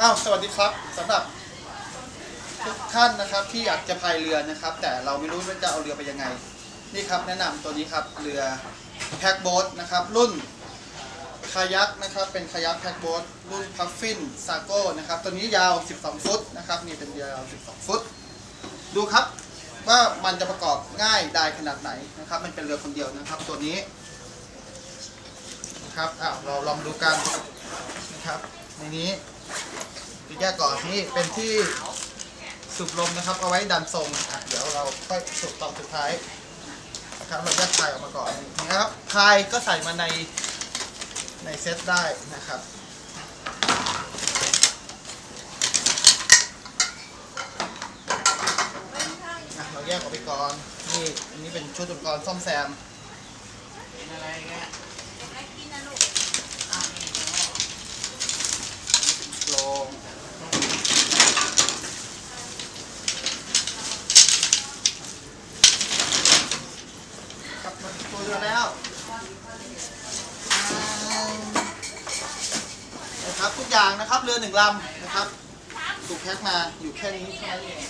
อ้าวสวัสดีครับสำหรับทุกท่านนะครับที่อยากจะพายเรือนะครับ แต่เราไม่รู้ว่าจะเอาเรือไปยังไง นี่ครับแนะนำตัวนี้ครับเรือแพ็กโบ๊ทนะครับ รุ่นคายักนะครับ เป็นคายักแพ็กโบ๊ทรุ่นพัฟฟินซาโก้นะครับ ตัวนี้ยาว 12 ฟุตนะครับนี่เป็นเรือยาว 12 ฟุต ดูครับว่ามันจะประกอบง่ายได้ขนาดไหนนะครับ มันเป็นเรือคนเดียวนะครับ ตัวนี้นะครับอ้าวเราลองดูกันนะครับในนี้ ดูแยกก่อนนี่เป็นที่สูบลมนะครับ เอาไว้ดันทรงอะเดี๋ยวเราค่อยสูบตอนสุดท้ายนะครับเราแยกพายออกมาก่อนนะครับพายก็ใส่มาในในเซตได้นะครับอะเราแยกออกไปก่อนนี่อันนี้เป็นชุดอุปกรณ์ซ่อมแซมอะไรเงี้ยโลงกลับมาตัวเรือแล้วอ่า นะครับทุกอย่างนะครับเรือหนึ่งลำนะครับถูกแพ็คมาอยู่แค่นี้เท่านั้นเอง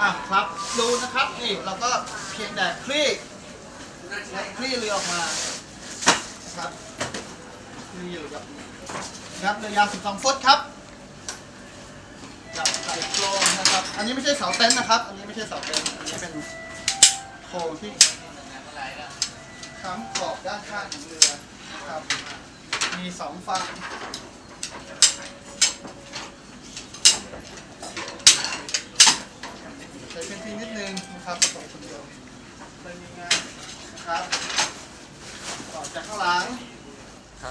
อะครับดูนะครับนี่เราก็เพียงแต่คลี่และคลี่เรือออกมานะครับคลี่อยู่แบบครับเรือยาว12 ฟุตครับจับใส่โครงนะครับ อันนี้ไม่ใช่เสาเต็นท์นะครับ อันนี้ไม่ใช่เสาเต็นท์อันนี้เป็น โครงที่ค้ำขอบด้านข้างของเรือนะครับ มีสองฝั่งใช้พื้นที่นิดนึงนะครับประกอบคนเดียวได้ง่ายนะครับต่อจากข้างหลัง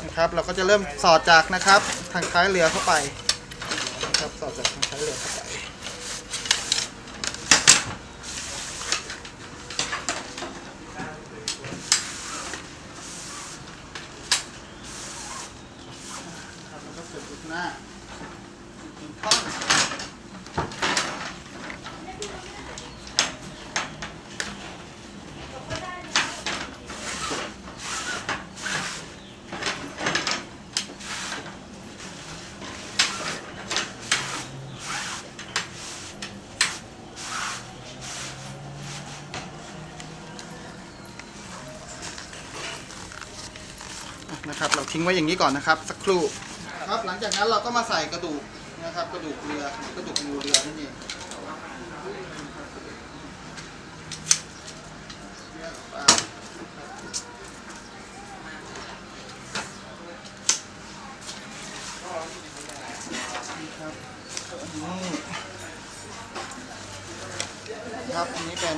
นะครับ เราก็จะเริ่มสอดจากนะครับ ทางท้ายเรือเข้าไปนะครับสอดจากทางท้ายเรือเข้าไปนะครับแล้วก็เสร็จจุดหน้าจุดท่อน นะครับ เราทิ้งไว้อย่างนี้ก่อนนะครับ สักครู่ครับหลังจากนั้นเราก็มาใส่กระดูกนะครับ กระดูกเรือกระดูกงูเรือนั่นเองครับนี่ครับอันนี้เป็น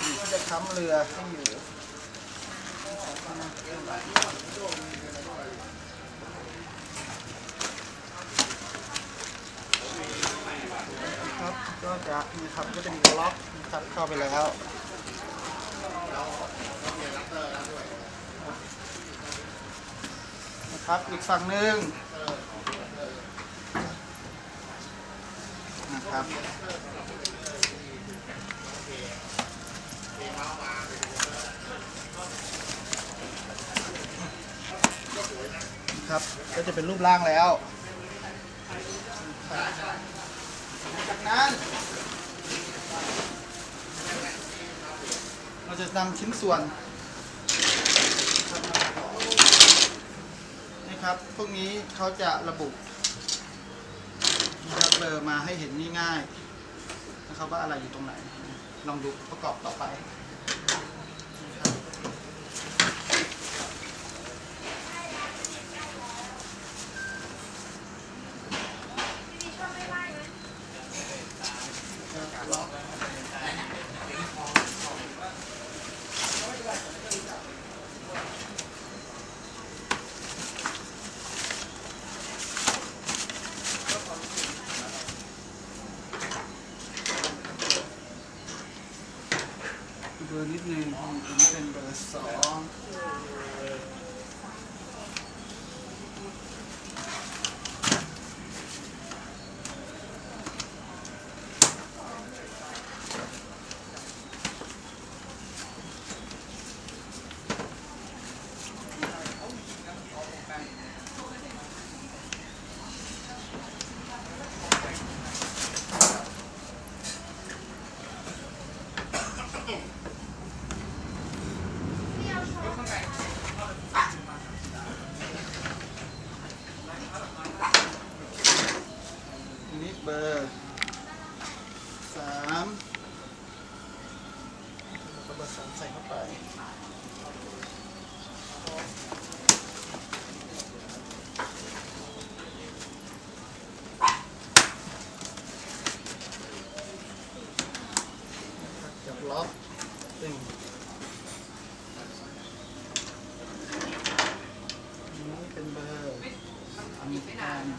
ที่จะค้ำเรือให้อยู่ ครับก็จะนี่ครับก็จะมีล็อกนะครับเข้าไปแล้วนะครับอีกฝั่งหนึ่งนะครับ ครับ ก็จะเป็นรูปร่างแล้ว จากนั้น เราจะนำชิ้นส่วนนี่ครับพวกนี้เขาจะระบุนะครับเบลอมาให้เห็นง่ายๆนะครับว่าอะไรอยู่ตรงไหน ลองดูประกอบต่อไป เบอร์นิดนึงอันนี้เป็นเบอร์สอง ส่เข้าไปจับล็อกตึงนี่เป็นเบอร์อเมริกัน นะ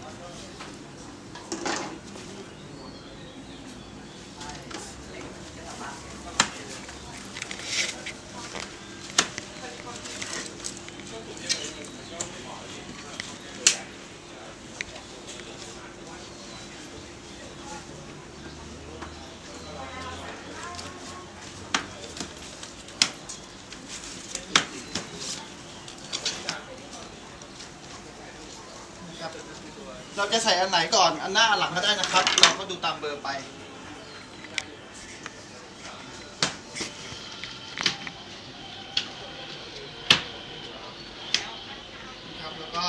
ครับเรา จะใส่อันไหนก่อน อันหน้าอันหลังก็ได้นะครับ เราก็ดูตามเบอร์ไป ครับ แล้วก็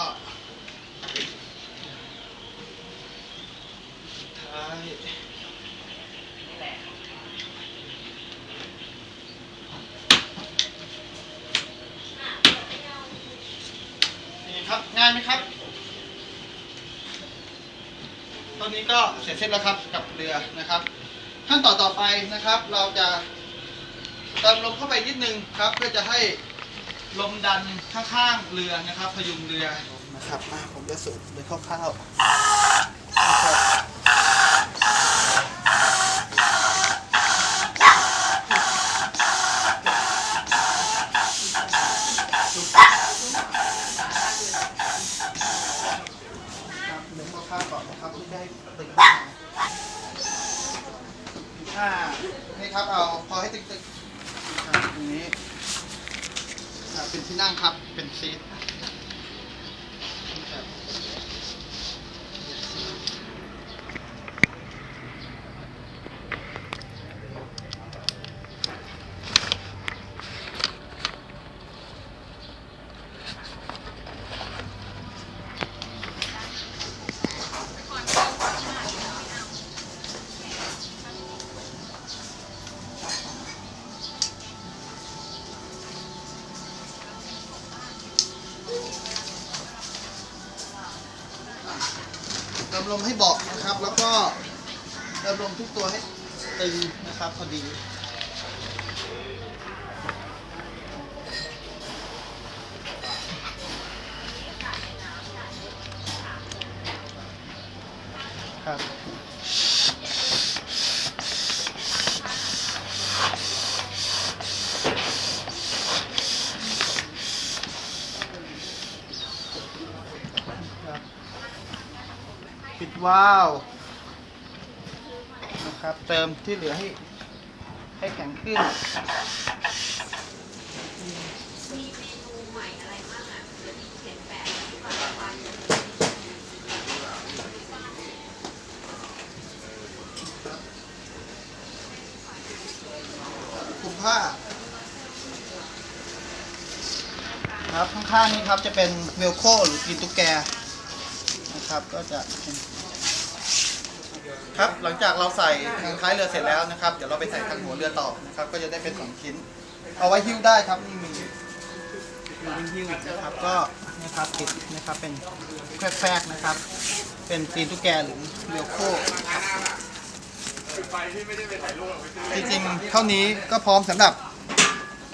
ท้ายนี่ครับ ง่ายไหมครับ ตอ นนี้ก็เสร็จสิ้นแล้วครับกับเรือนะครับ ขั้นต่อนต่อไปนะครับ เราจะเติมลมเข้าไปนิดนึงครับ เพื่อจะให้ลมดันข้างๆเรือนะครับ พยุงเรือนะครับมาผมจะสูบโดยคร่าวๆนะครับครับเนื้อคร่าวๆก่อนนะครับไม่ได้ตึงมากอ่า นี่ครับเอาพอให้ตึกๆครับตรงนี้อ่าเป็นที่นั่งครับเป็นซีท ลมให้เบาะนะครับ แล้วก็เติมลมทุกตัวให้ตึงนะครับพอดีครับครับ ว้าวนะครับเติมที่เหลือให้ให้แข็งขึ้นคุมผ้าครับข้างๆนี้ครับจะเป็นเวลโคหรือกินตุ๊กแกนะครับก็จะเป็น ครับหลังจากเราใส่ทางท้ายเรือเสร็จแล้วนะครับ เดี๋ยวเราไปใส่ทางหัวเรือต่อนะครับ ก็จะได้เป็นสองชิ้น เอาไว้หิ้วได้ครับนี่มีมีหิ้วนะครับก็นะครับปิดนะครับเป็นแฟกๆนะครับ เป็นตีนตุ๊กแกหรือเวโคจริงๆเท่านี้ก็พร้อมสำหรับ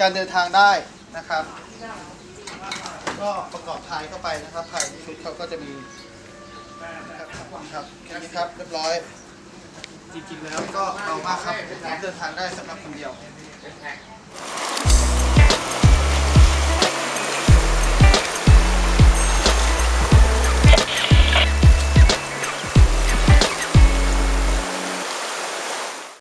การเดินทางได้นะครับ ก็ประกอบท้ายเข้าไปนะครับภายชุดเขาก็จะมีนะครับครับแค่นี้ครับเรียบร้อย จริงๆแล้วก็เบามากครับเดินทางได้สำหรับคนเดียว